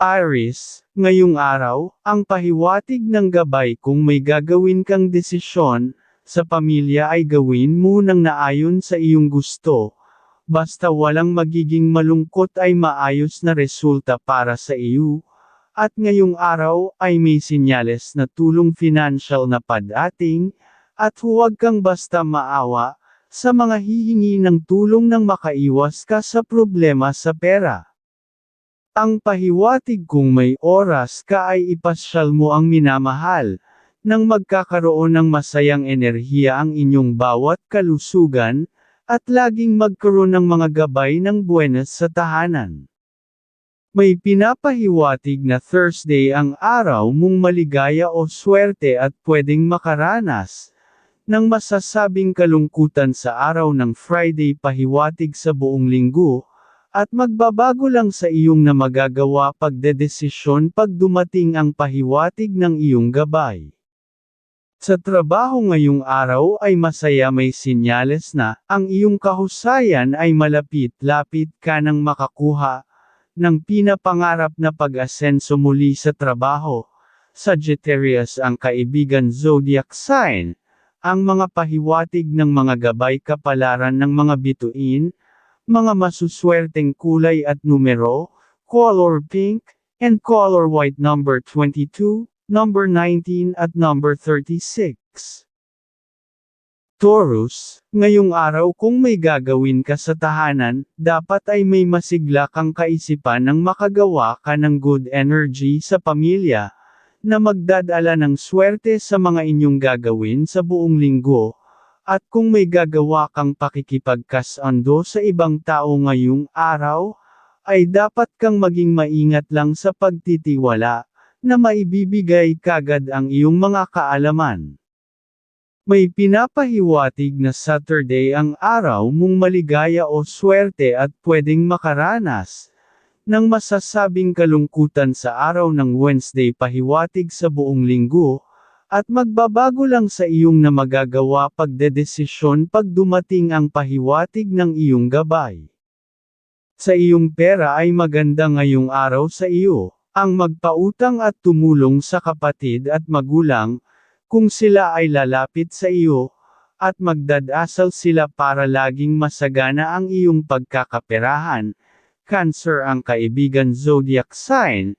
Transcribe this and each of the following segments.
Aries, ngayong araw, ang pahiwatig ng gabay kung may gagawin kang desisyon, sa pamilya ay gawin mo nang naayon sa iyong gusto. Basta walang magiging malungkot ay maayos na resulta para sa iyo. At ngayong araw ay may sinyales na tulong financial na padating, at huwag kang basta maawa, sa mga hihingi ng tulong nang makaiwas ka sa problema sa pera. Ang pahiwatig kung may oras ka ay ipasyal mo ang minamahal, nang magkakaroon ng masayang enerhiya ang inyong bawat kalusugan, at laging magkaroon ng mga gabay ng buenas sa tahanan. May pinapahiwatig na Thursday ang araw mong maligaya o swerte at pwedeng makaranas, ng masasabing kalungkutan sa araw ng Friday pahiwatig sa buong linggo, at magbabago lang sa iyong na magagawa pagdedesisyon pag dumating ang pahiwatig ng iyong gabay. Sa trabaho ngayong araw ay masaya may sinyales na, ang iyong kahusayan ay malapit-lapit ka nang makakuha, ng pinapangarap na pag-asenso muli sa trabaho. Sagittarius ang kaibigan zodiac sign, ang mga pahiwatig ng mga gabay kapalaran ng mga bituin, mga masuswerteng kulay at numero, color pink, and color white number 22, number 19 at number 36. Taurus, ngayong araw kung may gagawin ka sa tahanan, dapat ay may masigla kang kaisipan ng makagawa ka ng good energy sa pamilya, na magdadala ng swerte sa mga inyong gagawin sa buong linggo, at kung may gagawa kang pakikipagkasando sa ibang tao ngayong araw, ay dapat kang maging maingat lang sa pagtitiwala, na maibibigay kagad ang iyong mga kaalaman. May pinapahiwatig na Saturday ang araw mong maligaya o swerte at pwedeng makaranas, ng masasabing kalungkutan sa araw ng Wednesday pahiwatig sa buong linggo, at magbabago lang sa iyong na magagawa pagdedesisyon pag dumating ang pahiwatig ng iyong gabay. Sa iyong pera ay maganda ngayong araw sa iyo, ang magpautang at tumulong sa kapatid at magulang, kung sila ay lalapit sa iyo, at magdadasal sila para laging masagana ang iyong pagkakaperahan. Cancer ang kaibigan zodiac sign,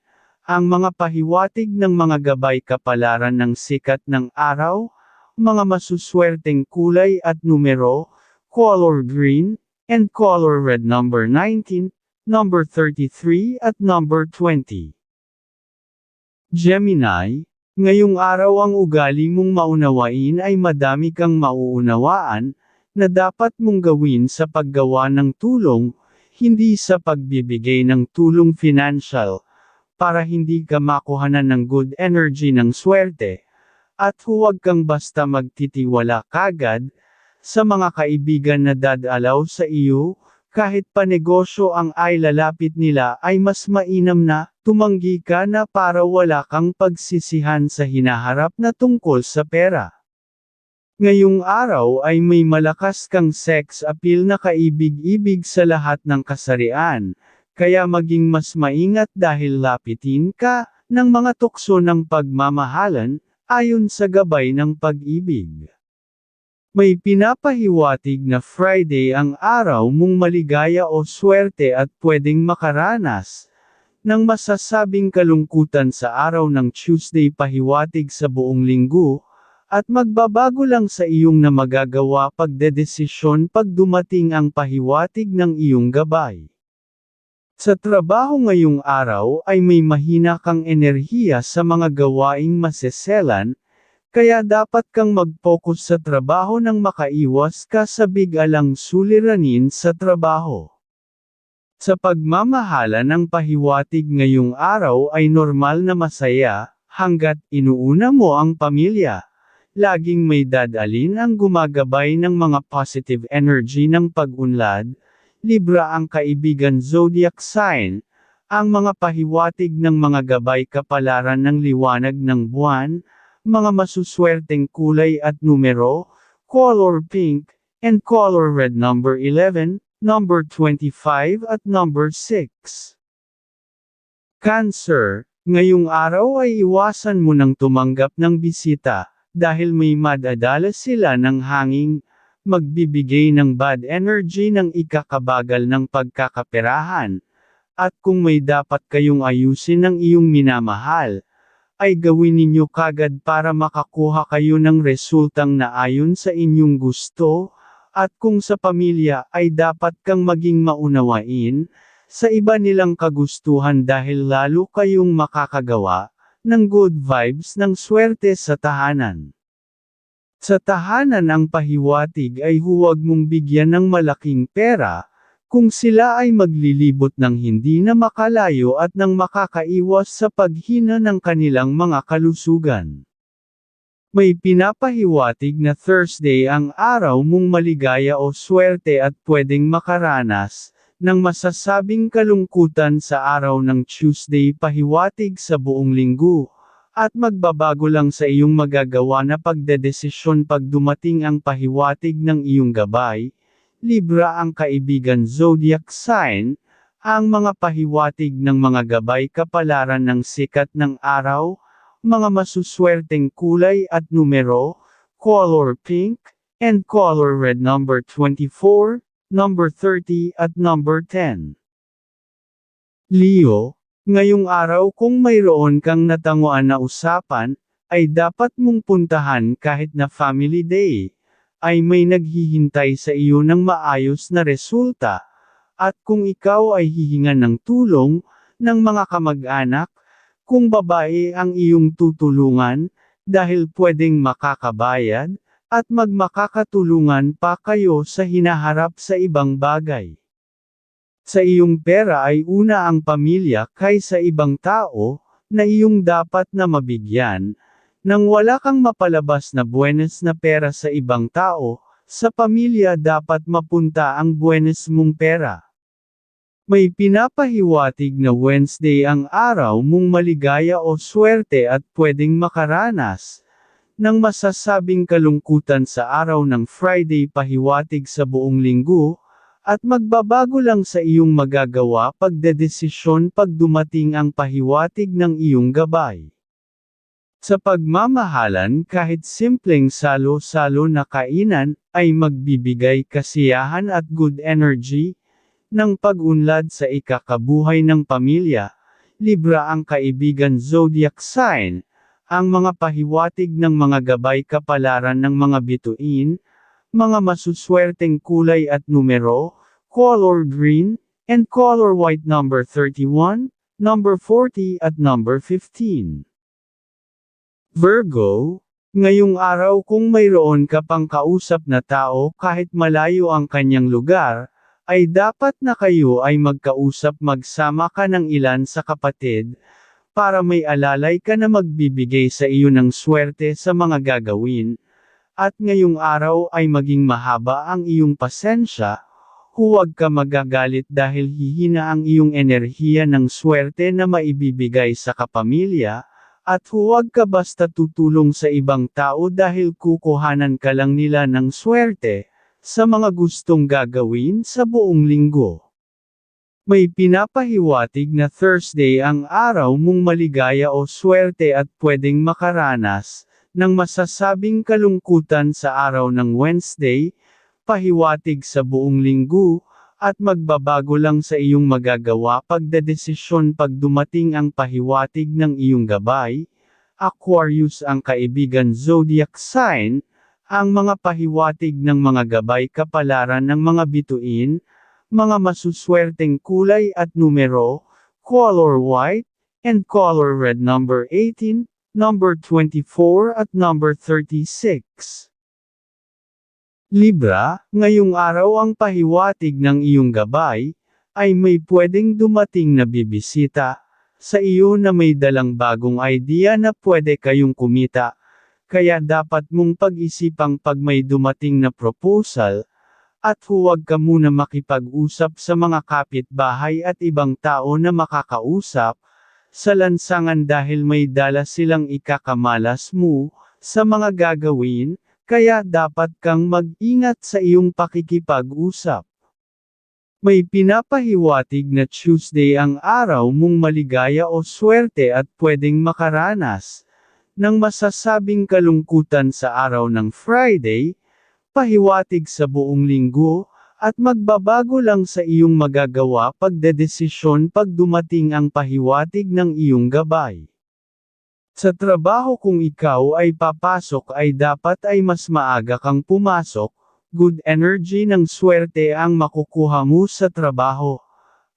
ang mga pahiwatig ng mga gabay kapalaran ng sikat ng araw, mga masuswerteng kulay at numero, color green, and color red number 19, number 33 at number 20. Gemini, Ngayong araw ang ugali mong maunawain ay madami kang mauunawaan, na dapat mong gawin sa paggawa ng tulong, hindi sa pagbibigay ng tulong financial, para hindi ka makuhanan ng good energy ng swerte, at huwag kang basta magtitiwala kagad, sa mga kaibigan na dadalaw sa iyo, kahit pa negosyo ang ay lalapit nila ay mas mainam na, tumanggi ka na para wala kang pagsisihan sa hinaharap na tungkol sa pera. Ngayong araw ay may malakas kang sex appeal na kaibig-ibig sa lahat ng kasarian, kaya maging mas maingat dahil lapitin ka, ng mga tukso ng pagmamahalan, ayon sa gabay ng pag-ibig. May pinapahiwatig na Friday ang araw mong maligaya o swerte at pwedeng makaranas, ng masasabing kalungkutan sa araw ng Tuesday pahiwatig sa buong linggo, at magbabago lang sa iyong na magagawa pagdedesisyon pag dumating ang pahiwatig ng iyong gabay. Sa trabaho ngayong araw ay may mahina kang enerhiya sa mga gawaing maseselan, kaya dapat kang mag-focus sa trabaho nang makaiwas ka sa bigalang suliranin sa trabaho. Sa pagmamahala ng pahiwatig ngayong araw ay normal na masaya, hanggat inuuna mo ang pamilya. Laging may dadalin ang gumagabay ng mga positive energy ng pag-unlad, Libra ang kaibigan zodiac sign, ang mga pahiwatig ng mga gabay kapalaran ng liwanag ng buwan, mga masuswerteng kulay at numero, color pink, and color red number 11, number 25 at number 6. Cancer, ngayong araw ay iwasan mo nang tumanggap ng bisita, dahil may madadala sila ng hanging, magbibigay ng bad energy ng ikakabagal ng pagkakaperahan. At kung may dapat kayong ayusin ng iyong minamahal, ay gawin ninyo kagad para makakuha kayo ng resultang naayon sa inyong gusto, at kung sa pamilya ay dapat kang maging maunawain, sa iba nilang kagustuhan dahil lalo kayong makakagawa, ng good vibes ng swerte sa tahanan. Sa tahanan ang pahiwatig ay huwag mong bigyan ng malaking pera, kung sila ay maglilibot ng hindi na makalayo at nang makakaiwas sa paghina ng kanilang mga kalusugan. May pinapahiwatig na Thursday ang araw mong maligaya o swerte at pwedeng makaranas, ng masasabing kalungkutan sa araw ng Tuesday pahiwatig sa buong linggo, at magbabago lang sa iyong magagawa na pagdedesisyon pag dumating ang pahiwatig ng iyong gabay, Libra ang kaibigan zodiac sign, ang mga pahiwatig ng mga gabay kapalaran ng sikat ng araw, mga masuswerteng kulay at numero, color pink, and color red number 24, number 30 at number 10. Leo, ngayong araw kung mayroon kang natanguan na usapan, ay dapat mong puntahan kahit na family day, ay may naghihintay sa iyo ng maayos na resulta, at kung ikaw ay hihingan ng tulong, ng mga kamag-anak, kung babae ang iyong tutulungan, dahil pwedeng makakabayad, at magmakakatulungan pa kayo sa hinaharap sa ibang bagay. Sa iyong pera ay una ang pamilya kaysa ibang tao, na iyong dapat na mabigyan, nang wala kang mapalabas na buenas na pera sa ibang tao, sa pamilya dapat mapunta ang buenas mong pera. May pinapahiwatig na Wednesday ang araw mong maligaya o swerte at pwedeng makaranas, nang masasabing kalungkutan sa araw ng Friday pahiwatig sa buong linggo, at magbabago lang sa iyong magagawa pagdedesisyon pag dumating ang pahiwatig ng iyong gabay. Sa pagmamahalan kahit simpleng salo-salo na kainan, ay magbibigay kasiyahan at good energy, ng pag-unlad sa ikakabuhay ng pamilya, Libra ang kaibigan zodiac sign, ang mga pahiwatig ng mga gabay kapalaran ng mga bituin, mga masuswerteng kulay at numero, color green, and color white number 31, number 40 at number 15. Virgo, ngayong araw kung mayroon ka pang kausap na tao kahit malayo ang kanyang lugar, ay dapat na kayo ay magkausap magsama ka ng ilan sa kapatid, para may alalay ka na magbibigay sa iyo ng swerte sa mga gagawin, at ngayong araw ay maging mahaba ang iyong pasensya, huwag ka magagalit dahil hihina ang iyong enerhiya ng swerte na maibibigay sa kapamilya, at huwag ka basta tutulong sa ibang tao dahil kukuhanan ka lang nila ng swerte, sa mga gustong gagawin sa buong linggo. May pinapahiwatig na Thursday ang araw mong maligaya o swerte at pwedeng makaranas, ng masasabing kalungkutan sa araw ng Wednesday, pahiwatig sa buong linggo, at magbabago lang sa iyong magagawa pagdedesisyon pag dumating ang pahiwatig ng iyong gabay, Aquarius ang kaibigan zodiac sign, ang mga pahiwatig ng mga gabay kapalaran ng mga bituin, mga masuswerteng kulay at numero, color white, and color red number 18, number 24 at number 36. Libra, ngayong araw ang pahiwatig ng iyong gabay, ay may pwedeng dumating na bibisita, sa iyo na may dalang bagong idea na pwede kayong kumita, kaya dapat mong pag-isipang pag may dumating na proposal, at huwag ka muna makipag-usap sa mga kapitbahay at ibang tao na makakausap, sa lansangan dahil may dala silang ikakamalas mo, sa mga gagawin, kaya dapat kang mag-ingat sa iyong pakikipag-usap. May pinapahiwatig na Tuesday ang araw mong maligaya o swerte at pwedeng makaranas ng masasabing kalungkutan sa araw ng Friday, pahiwatig sa buong linggo, at magbabago lang sa iyong magagawa pagdedesisyon pag dumating ang pahiwatig ng iyong gabay. Sa trabaho kung ikaw ay papasok ay dapat ay mas maaga kang pumasok, good energy ng swerte ang makukuha mo sa trabaho,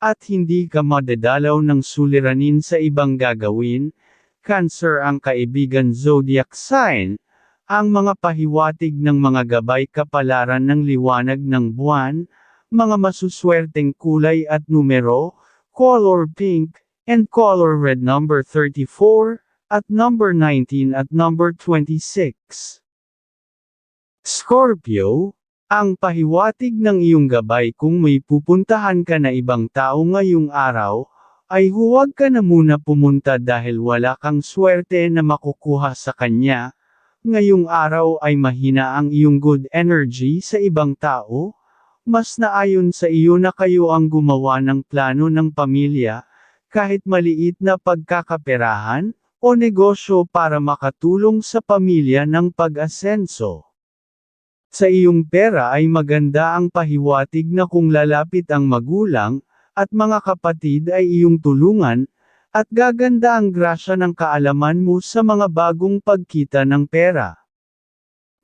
at hindi ka madadalaw ng suliranin sa ibang gagawin, Cancer ang kaibigan zodiac sign, ang mga pahiwatig ng mga gabay kapalaran ng liwanag ng buwan, mga masuswerteng kulay at numero, color pink, and color red number 34, at number 19 at number 26. Scorpio, ang pahiwatig ng iyong gabay kung may pupuntahan ka na ibang tao ngayong araw, ay huwag ka na muna pumunta dahil wala kang swerte na makukuha sa kanya. Ngayong araw ay mahina ang iyong good energy sa ibang tao. Mas naayon sa iyo na kayo ang gumawa ng plano ng pamilya, kahit maliit na pagkakaperahan, o negosyo para makatulong sa pamilya ng pag-asenso. Sa iyong pera ay maganda ang pahiwatig na kung lalapit ang magulang, at mga kapatid ay iyong tulungan, at gaganda ang grasya ng kaalaman mo sa mga bagong pagkita ng pera.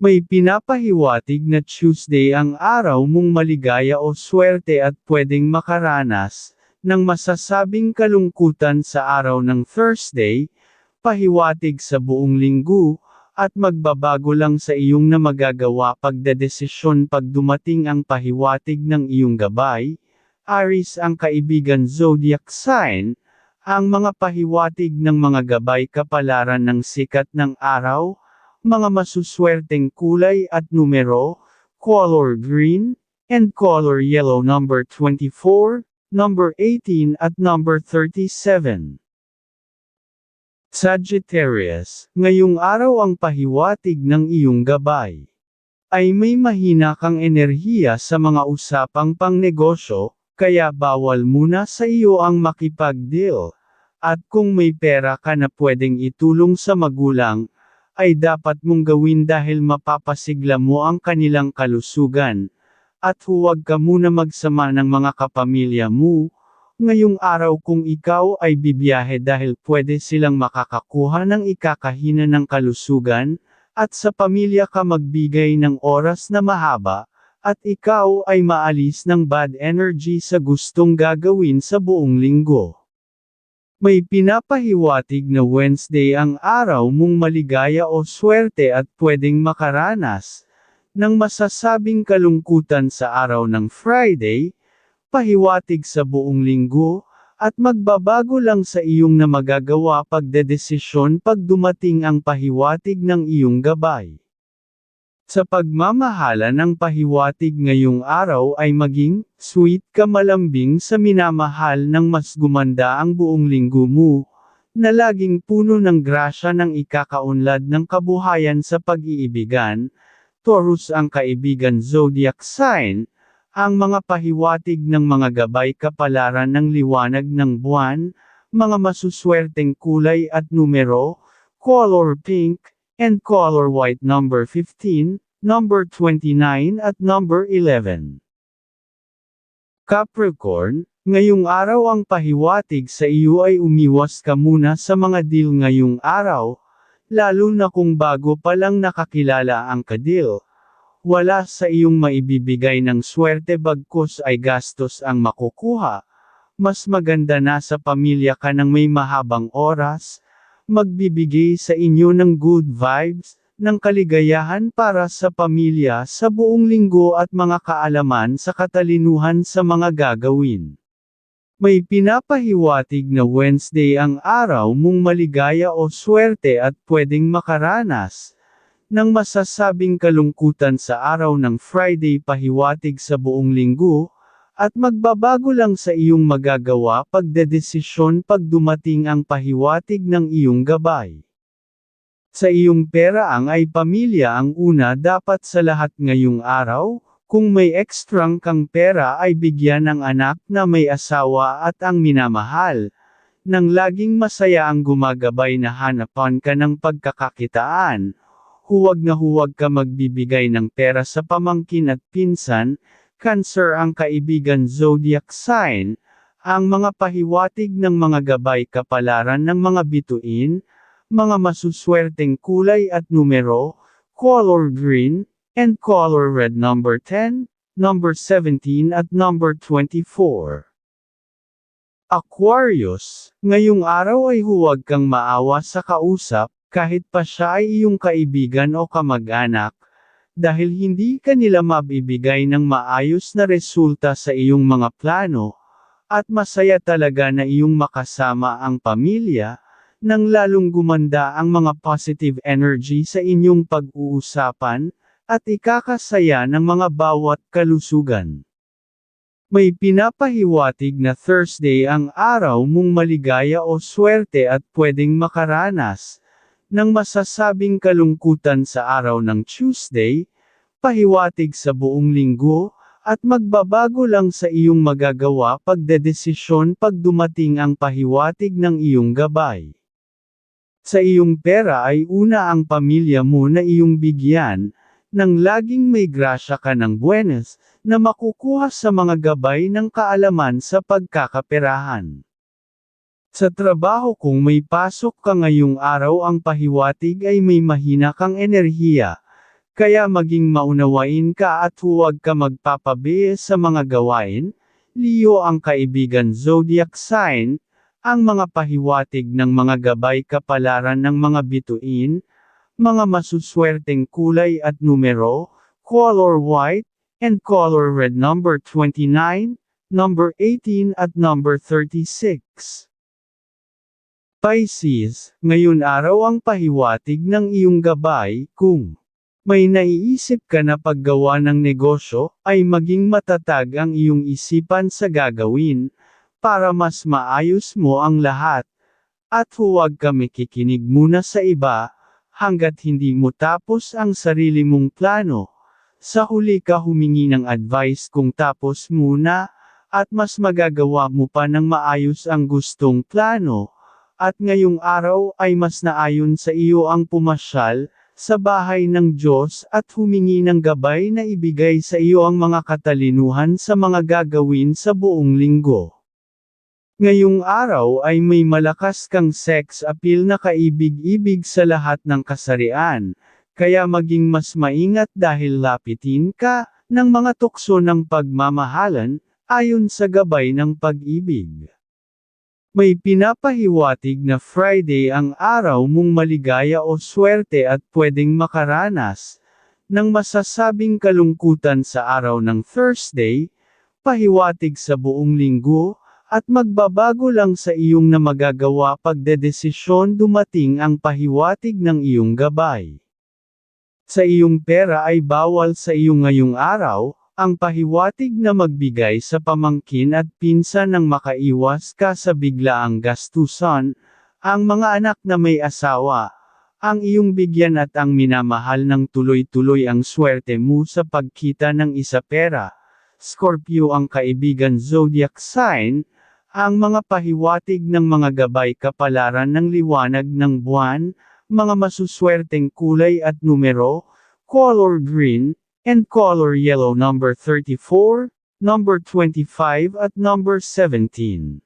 May pinapahiwatig na Tuesday ang araw mong maligaya o swerte at pwedeng makaranas, ng masasabing kalungkutan sa araw ng Thursday, pahiwatig sa buong linggo, at magbabago lang sa iyong na magagawa pagdedesisyon pag dumating ang pahiwatig ng iyong gabay, Aris ang kaibigan zodiac sign, ang mga pahiwatig ng mga gabay kapalaran ng sikat ng araw, mga masuswerteng kulay at numero, color green, and color yellow number 24, number 18 at number 37. Sagittarius, ngayong araw ang pahiwatig ng iyong gabay. Ay may mahina kang enerhiya sa mga usapang pangnegosyo, kaya bawal muna sa iyo ang makipag-deal. At kung may pera ka na pwedeng itulong sa magulang, ay dapat mong gawin dahil mapapasigla mo ang kanilang kalusugan. At huwag ka muna magsama ng mga kapamilya mo, ngayong araw kung ikaw ay bibiyahe dahil pwede silang makakakuha ng ikakahina ng kalusugan, at sa pamilya ka magbigay ng oras na mahaba, at ikaw ay maalis ng bad energy sa gustong gagawin sa buong linggo. May pinapahiwatig na Wednesday ang araw mong maligaya o swerte at pwedeng makaranas, ng masasabing kalungkutan sa araw ng Friday, pahiwatig sa buong linggo, at magbabago lang sa iyong na magagawa pagdedesisyon pag dumating ang pahiwatig ng iyong gabay. Sa pagmamahala ng pahiwatig ngayong araw ay maging, sweet ka malambing sa minamahal ng mas gumanda ang buong linggo mo, na laging puno ng grasya ng ikakaunlad ng kabuhayan sa pag-iibigan, Taurus ang kaibigan zodiac sign, ang mga pahiwatig ng mga gabay kapalaran ng liwanag ng buwan, mga masuswerteng kulay at numero, color pink, and color white number 15, number 29 at number 11. Capricorn, ngayong araw ang pahiwatig sa iyo ay umiwas ka muna sa mga deal ngayong araw, lalo na kung bago pa lang nakakilala ang kadil. Wala sa iyong maibibigay ng swerte bagkus ay gastos ang makukuha, mas maganda na sa pamilya ka ng may mahabang oras, magbibigay sa inyo ng good vibes, ng kaligayahan para sa pamilya sa buong linggo at mga kaalaman sa katalinuhan sa mga gagawin. May pinapahiwatig na Wednesday ang araw mong maligaya o swerte at pwedeng makaranas, ng masasabing kalungkutan sa araw ng Friday pahiwatig sa buong linggo, at magbabago lang sa iyong magagawa pagdedesisyon pag dumating ang pahiwatig ng iyong gabay. Sa iyong pera ang ay pamilya ang una dapat sa lahat ngayong araw, Kung may ekstrang kang pera ay bigyan ng anak na may asawa at ang minamahal. Nang laging masaya ang gumagabay na hanapan ka ng pagkakakitaan, huwag na huwag ka magbibigay ng pera sa pamangkin at pinsan, Cancer ang kaibigan zodiac sign, ang mga pahiwatig ng mga gabay kapalaran ng mga bituin, mga masuswerteng kulay at numero, color green, and color red number 10, number 17 at number 24. Aquarius, ngayong araw ay huwag kang maawa sa kausap, kahit pa siya ay iyong kaibigan o kamag-anak, dahil hindi ka nila mabibigay ng maayos na resulta sa iyong mga plano, at masaya talaga na iyong makasama ang pamilya, nang lalong gumanda ang mga positive energy sa inyong pag-uusapan, at ikakasaya ng mga bawat kalusugan. May pinapahiwatig na Thursday ang araw mong maligaya o swerte at pwedeng makaranas, ng masasabing kalungkutan sa araw ng Tuesday, pahiwatig sa buong linggo, at magbabago lang sa iyong magagawa pagdedesisyon pag dumating ang pahiwatig ng iyong gabay. Sa iyong pera ay una ang pamilya mo na iyong bigyan, nang laging may grasya ka ng buenas, na makukuha sa mga gabay ng kaalaman sa pagkakaperahan. Sa trabaho kung may pasok ka ngayong araw ang pahiwatig ay may mahina kang enerhiya, kaya maging maunawain ka at huwag ka magpapabiye sa mga gawain, Leo ang kaibigan zodiac sign, ang mga pahiwatig ng mga gabay kapalaran ng mga bituin, mga masuswerteng kulay at numero, color white, and color red number 29, number 18 at number 36. Pisces, ngayon araw ang pahiwatig ng iyong gabay, kung may naiisip ka na paggawa ng negosyo, ay maging matatag ang iyong isipan sa gagawin, para mas maayos mo ang lahat. At huwag ka makikinig muna sa iba, hanggat hindi mo tapos ang sarili mong plano. Sa huli ka humingi ng advice kung tapos muna, at mas magagawa mo pa ng maayos ang gustong plano. At ngayong araw ay mas naayon sa iyo ang pumasyal, sa bahay ng Diyos at humingi ng gabay na ibigay sa iyo ang mga katalinuhan sa mga gagawin sa buong linggo. Ngayong araw ay may malakas kang sex appeal na kaibig-ibig sa lahat ng kasarian, kaya maging mas maingat dahil lapitin ka, ng mga tukso ng pagmamahalan, ayon sa gabay ng pag-ibig. May pinapahiwatig na Friday ang araw mong maligaya o swerte at pwedeng makaranas, ng masasabing kalungkutan sa araw ng Thursday, pahiwatig sa buong linggo, at magbabago lang sa iyong na magagawa pagdedesisyon dumating ang pahiwatig ng iyong gabay. Sa iyong pera ay bawal sa iyo ngayong araw, ang pahiwatig na magbigay sa pamangkin at pinsan ng makaiwas ka sa biglaang gastusan, ang mga anak na may asawa, ang iyong bigyan at ang minamahal ng tuloy-tuloy ang swerte mo sa pagkita ng isa pera. Scorpio ang kaibigan zodiac sign, ang mga pahiwatig ng mga gabay kapalaran ng liwanag ng buwan, mga masuswerteng kulay at numero, color green, and color yellow number 34, number 25 at number 17.